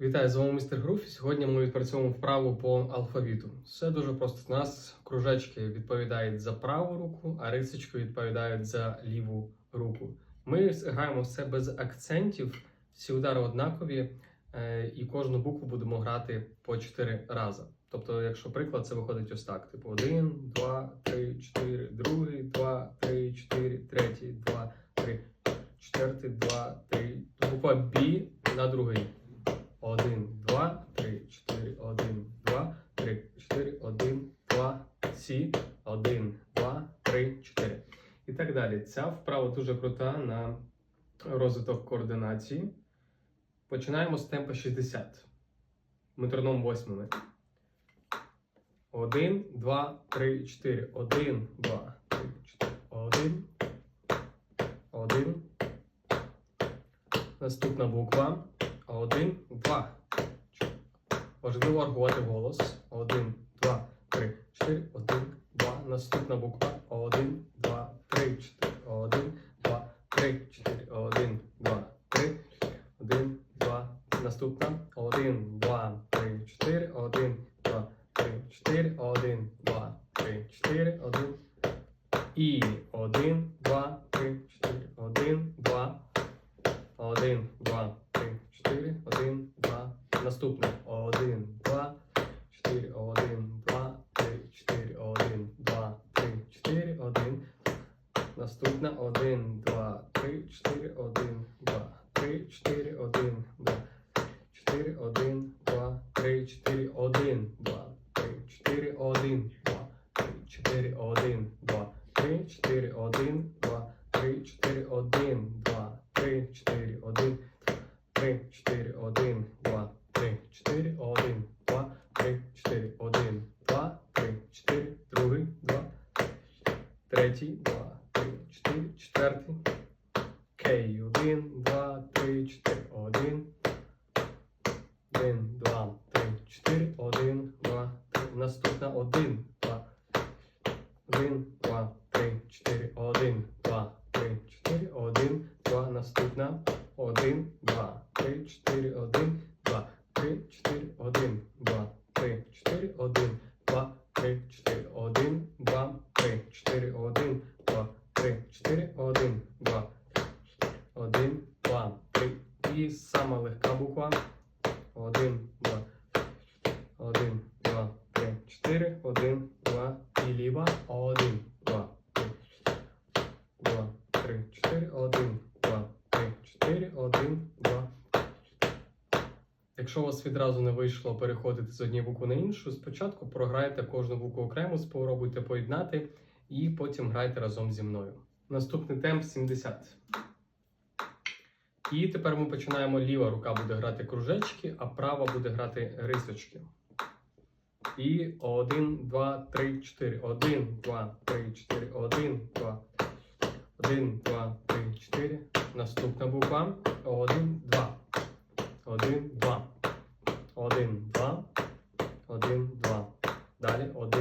Вітаю, з вами містер Груф. Сьогодні ми відпрацьовуємо вправу по алфавіту. Все дуже просто. У нас кружечки відповідають за праву руку, а рисочки відповідають за ліву руку. Ми граємо все без акцентів, всі удари однакові, е, і кожну букву будемо грати по 4 рази. Тобто, якщо приклад, це виходить ось так: типу 1, 2, Ця вправа дуже крута на розвиток координації. Починаємо з темпа 60. Метроном восьмими. 1, 2, 3, 4. 1, 2, 3, 4. 1. 1. Наступна буква. 1, 2. 4. Важливо аргувати голос. 1, 2, 3, 4. 1, 2. Наступна буква. 1, 1, 2, 1, 2, 3, 4, 1, 2. Наступне. 1, 2, 4, 1, 2, 3, 4, 1, 2, 3, 4, 1. Наступне. 1, 2, 3, 4, 1, 2, 3, 4, 1, 2, 4, 1, 2, 3, 4, 1, 2, 3, 4, 1. 4, четвертий. Кей. 1, 2, 3, 4, 1. 1, 2, 3, 4, 1, 2, 3. Наступна 1, 2. 1, 2, 3, 4, 1, 2, 3, 4, 1, 2. Наступна 1, 2, 3, 4, 1, ліва, один, два, три, два, три, чотири, один, два, три, чотири, один, два. Якщо у вас відразу не вийшло переходити з однієї букви на іншу, спочатку програйте кожну букву окремо, спробуйте поєднати і потім грайте разом зі мною. Наступний темп 70. І тепер ми починаємо. Ліва рука буде грати кружечки, а права буде грати рисочки. І 1, 2, 3, 4. 1, 2, 3, 4. 1, 2. 1, 2, 3, 4. Наступна буква. 1, 2. 1, 2. 1, 2. 1, 2. Далі 1,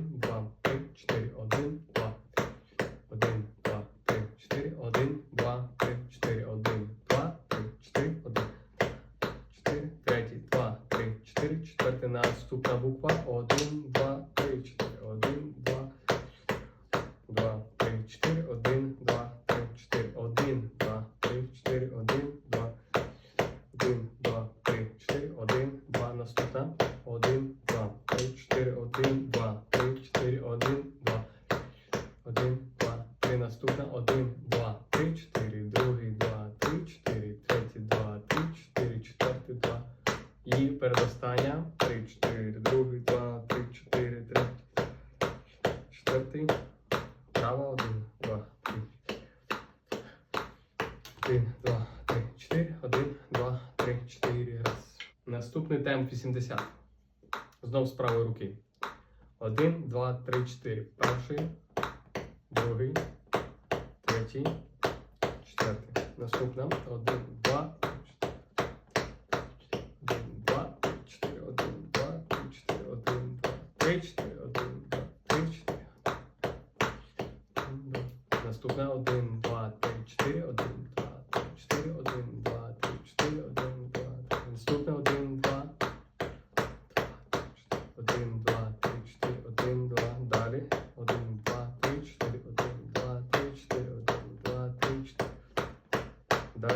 один, 1, три, 3, 4, 1, три, 1, 2, три, 4, 1, 2, три, 4, 1, 2, три, 4, 1. 4, 3, 2, три, 4, четверта наступна буква, 1, 2. передостання. 3, 4, другий, 2, 3, 4, 3, четвертий. Права, один, два, три. Один, два, три, чотири. Один, два, три, чотири. Раз. Наступний темп 80. Знов з правої руки. 1, 2, 3, 4. Перший, другий, третій, четвертий. Наступна. 1, 2, 3.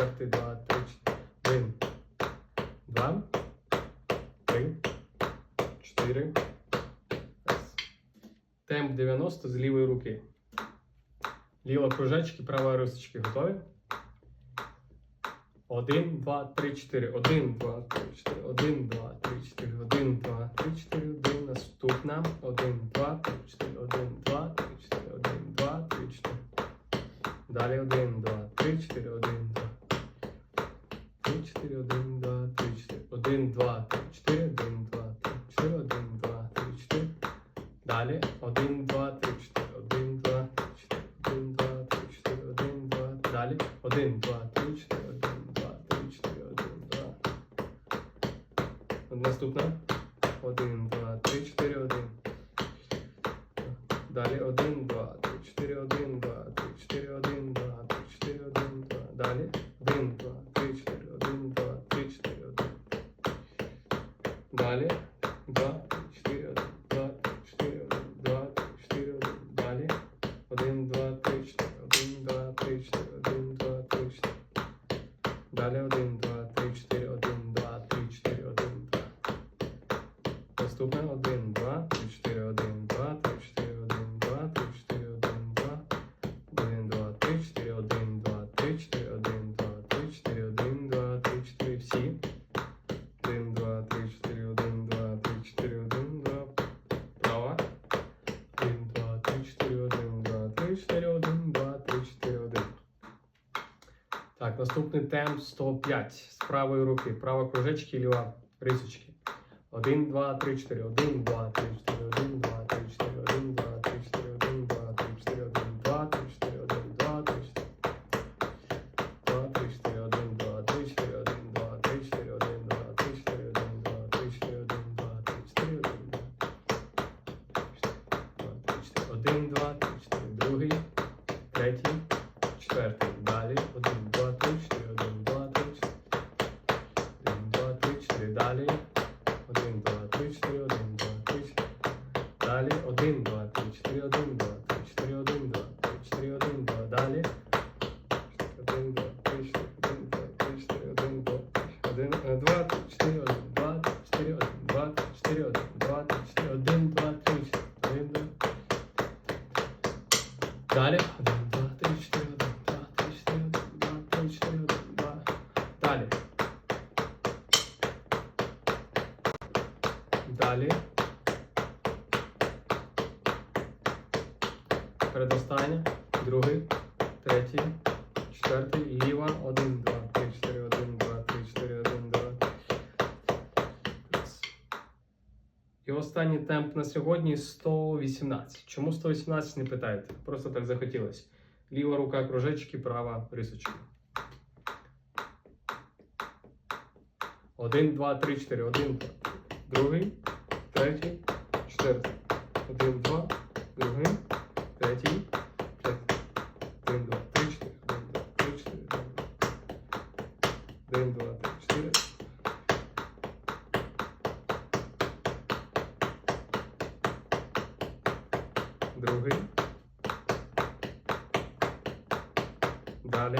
четвертий, два, три. Один. Два. Три. Чотири. Раз. Темп 90 з лівої руки. Ліва кружечки, права рисочки. Готові? Один, два, три, чотири. Один, два, три, чотири. Один, два, три, чотири. Один, два, три, чотири. Один. Наступна. Один, два, три, чотири. Один, два, три, чотири. Один, два, три, чотири. Далі один, два, Далі один, два, три, чотири. Один, два, три, чотири. Один, два. Наступна. Один, два, три, чотири, один. Далі один, два, три, чотири, один, два, три, чотири, один, два, три, чотири, один, два. Далі один, два, три, чотири, один, два, три, чотири, один. Далі два, наступний темп 105 з правої руки. Права кружечки, ліва рисочки. 1, 2, 3, 4, 1, 2, 3, 4, 1, 2, 3, 4, 1, 2, 3, 4, 1, 2, 3, 4, 1, 2, 3, 4, 1, 2, 3, 4. 2, 3, 4, 1, 2, 3, 4, 1, 2, 3, 4, 1, 2, 3, 4, 1, 2, 3, 4, 1, 2, 3, 4, 1, 2, 3, 4, 1, 2, 3, 4, 1, 2, Один, два, три, чотири, один, два, три, чотири, один, два. Один, е, два, чотири, один, два, чотири, один, два, чотири, один, два, чотири, один, два, три, чотири, один, два. Далі. Один, два, три, чотири, один, два, три, чотири, один, два, три, чотири, один, два. Далі. Далі. Передостання. Другий. Третій четвертий, ліва, 1, 2, 3, 4, 1, 2, 3, 4, 1, 2. І останній темп на сьогодні 118. Чому 118, не питайте. Просто так захотілось. Ліва рука кружечки, права рисочки. 1, 2, 3, 4, 1, 2. Другий, третій, четвертий. 1, 2, другий, третій, четвертий. 1, 2. Другий. Далі.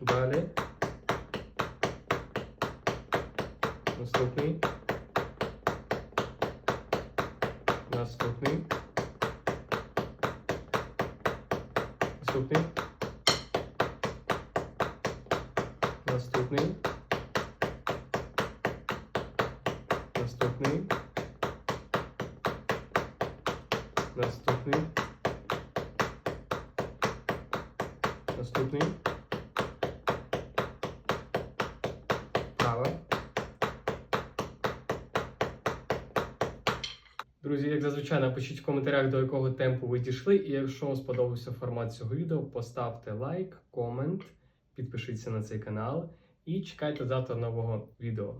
Далі. Наступний. Наступний. Наступний. Наступний. Наступний. Наступний. Наступний. Права. Друзі, як зазвичай, напишіть в коментарях, до якого темпу ви дійшли. І якщо вам сподобався формат цього відео, поставте лайк, комент, підпишіться на цей канал і чекайте завтра нового відео.